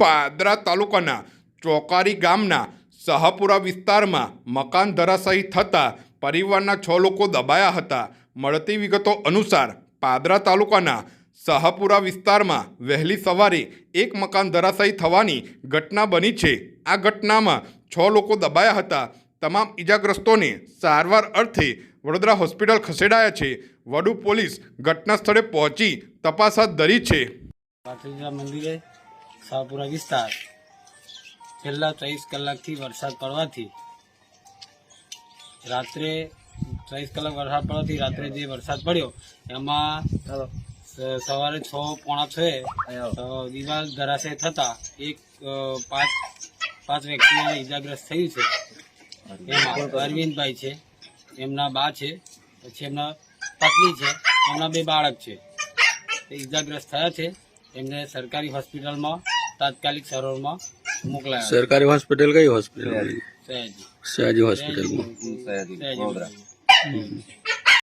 પાદરા તાલુકાના ચોકારી ગામના શાહપુરા વિસ્તારમાં મકાન ધરાશાયી થતાં પરિવારના છ લોકો દબાયા હતા. મળતી વિગતો અનુસાર પાદરા તાલુકાના શાહપુરા વિસ્તારમાં વહેલી સવારે એક મકાન ધરાશાયી થવાની ઘટના બની છે. આ ઘટનામાં છ લોકો દબાયા હતા. તમામ ઈજાગ્રસ્તોને સારવાર અર્થે વડોદરા હોસ્પિટલ ખસેડાયા છે. વડુ પોલીસ ઘટના સ્થળે પહોંચી તપાસ હાથ ધરી છે. મંદિરે શાહપુરા વિસ્તાર છેલ્લા ચોવીસ કલાકથી વરસાદ પડવાથી રાત્રે ચોવીસ કલાક વરસાદ પડવાથી રાત્રે જે વરસાદ પડ્યો એમાં સવારે છ પોણા છ તો દિવાલ ધરાશય થતા એક પાંચ પાંચ વ્યક્તિઓને ઈજાગ્રસ્ત થયું છે. એમાં અરવિંદભાઈ છે એમના બા છે પછી એમના પત્ની છે એમના બે બાળક છે. તે ઈજાગ્રસ્ત થયા છે. એમને સરકારી હોસ્પિટલમાં તાત્કાલિક સરોવરમાં મોકલાયા. સરકારી હોસ્પિટલ કઈ હોસ્પિટલ? સયાજી સયાજી હોસ્પિટલમાં. સયાજી